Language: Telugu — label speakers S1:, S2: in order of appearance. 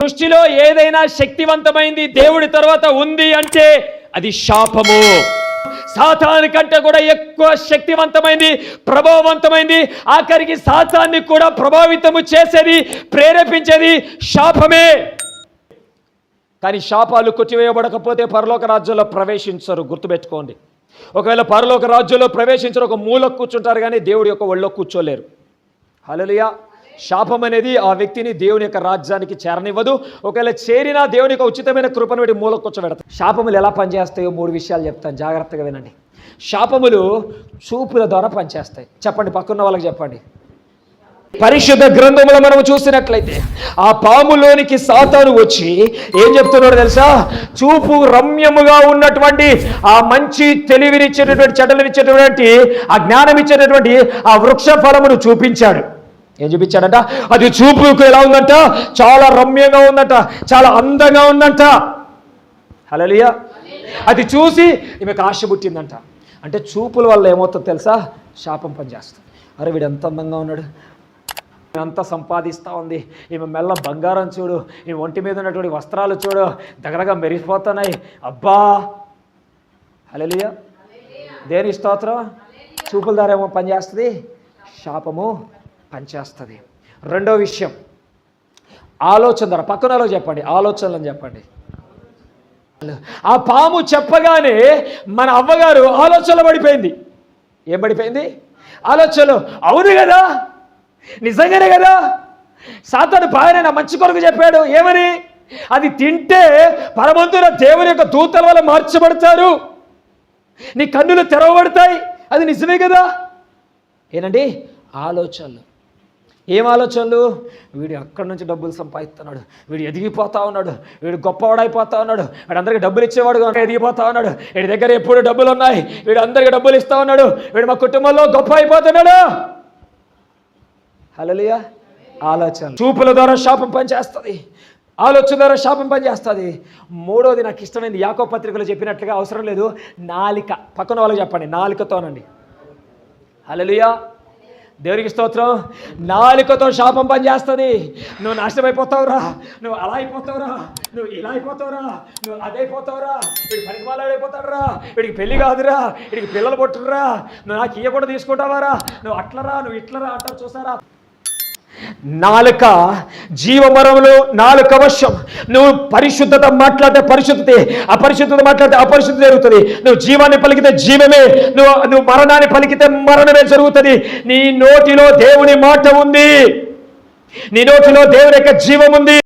S1: సృష్టిలో ఏదైనా శక్తివంతమైంది దేవుడి తర్వాత ఉంది అంటే అది శాపము. సాతాను కంటే కూడా ఎక్కువ శక్తివంతమైంది ప్రభావవంతమైంది ఆఖరికి సాతాన్ని కూడా ప్రభావితము చేసేది ప్రేరేపించేది శాపమే. కానీ శాపాలు కొట్టివేయబడకపోతే పరలోక రాజ్యంలో ప్రవేశించరు గుర్తుపెట్టుకోండి. ఒకవేళ పరలోక రాజ్యంలో ప్రవేశించరు ఒక మూలకు కూర్చుంటారు కానీ దేవుడి యొక్క ఒళ్ళో కూర్చోలేరు. హలలియా శాపం అనేది ఆ వ్యక్తిని దేవుని యొక్క రాజ్యానికి చేరనివ్వదు. ఒకవేళ చేరినా దేవుని యొక్క ఉచితమైన కృపను వీడి మూల కూర్చోబెడతాం శాపములు ఎలా పనిచేస్తాయో మూడు విషయాలు చెప్తాను. జాగ్రత్తగా వినండి. శాపములు చూపుల ద్వారా పనిచేస్తాయి. చెప్పండి పక్కన వాళ్ళకి చెప్పండి. పరిశుద్ధ గ్రంథములో మనం చూసినట్లయితే ఆ పాములోనికి సాతాను వచ్చి ఏం చెప్తున్నాడు తెలుసా? చూపు రమ్యముగా ఉన్నటువంటి ఆ మంచి తెలివినిచ్చేటటువంటి చెడ్డలనిచ్చేటటువంటి ఆ జ్ఞానం ఇచ్చేటటువంటి ఆ వృక్ష ఫలమును చూపించాడు. ఏం చూపించాడంట? అది చూపుకు ఎలా ఉందంట? చాలా రమ్యంగా ఉందంట. చాలా అందంగా ఉందంట. హలలియా అది చూసి ఈమెకు ఆశ పుట్టిందంట. అంటే చూపుల వల్ల ఏమవుతుందో తెలుసా? శాపం పనిచేస్తుంది. అరే వీడు ఎంత అందంగా ఉన్నాడు. అంత సంపాదిస్తూ ఉంది. ఈమె మెల్ల బంగారం చూడు. ఈ ఒంటి మీద ఉన్నటువంటి వస్త్రాలు చూడు. దగ్గరగా మెరిసిపోతున్నాయి. అబ్బా! హలలియ దేని స్తోత్రం? చూపుల ద్వారా ఏమో పనిచేస్తుంది? శాపము. పనిచేస్తుంది. రెండో విషయం ఆలోచన పక్కనలో పక్కన చెప్పండి ఆలోచనలను చెప్పండి. ఆ పాము చెప్పగానే మన అవ్వగారు ఆలోచనలో పడిపోయింది. ఏం పడిపోయింది? ఆలోచనలు అవును కదా నిజంగానే కదా సాతాను పాయన నా మంచి కొరకు చెప్పాడు ఏమని? అది తింటే పరమంతుల దేవుని యొక్క దూతల వల్ల మార్చబడతారు. నీ కన్నులు తెరవబడతాయి. అది నిజమే కదా? ఏనండి? ఆలోచనలు. ఏం ఆలోచనలు? వీడు అక్కడి నుంచి డబ్బులు సంపాదిస్తున్నాడు? వీడు ఎదిగిపోతా ఉన్నాడు. వీడు గొప్పవాడైపోతా ఉన్నాడు. వీడు అందరికీ డబ్బులు ఇచ్చేవాడు కనుక ఎదిగిపోతా ఉన్నాడు. వీడి దగ్గర ఎప్పుడు డబ్బులు ఉన్నాయి? వీడు అందరికీ డబ్బులు ఇస్తా ఉన్నాడు. వీడు మా కుటుంబంలో గొప్ప అయిపోతున్నాడు హలలియా ఆలోచన చూపుల ద్వారా శాపం పనిచేస్తుంది. ఆలోచన ద్వారా శాపం పనిచేస్తుంది. మూడోది నాకు ఇష్టమైంది. యాకో పత్రికలో చెప్పినట్లుగా అవసరం లేదు. నాలిక. పక్కన వాళ్ళకి చెప్పండి. నాలికతోనండి. హలలియా దేవునికి స్తోత్రం. నాలుకతో శాపం పనిచేస్తుంది. నువ్వు నాశనం అయిపోతావురా నువ్వు అలా అయిపోతావురా. నువ్వు ఇలా అయిపోతావురా. నువ్వు అదైపోతావురా వీడికి పనికి అయిపోతాడురా. వీడికి పెళ్ళి కాదురా. వీడికి పిల్లలు పుట్టురా నువ్వు నాకు కూడా తీసుకుంటావారా. నువ్వు అట్లరా నువ్వు ఇట్లరా అంటారు చూసారా? నాలుక జీవమరములు నాలుక వశం. నువ్వు పరిశుద్ధత మాట్లాడితే పరిశుద్ధతే అపరిశుద్ధత మాట్లాడితే అపరిశుద్ధత జరుగుతుంది. నువ్వు జీవాన్ని పలికితే జీవమే నువ్వు నువ్వు మరణాన్ని పలికితే మరణమే జరుగుతుంది. నీ నోటిలో దేవుని మాట ఉంది. నీ నోటిలో దేవుని యొక్క జీవం ఉంది.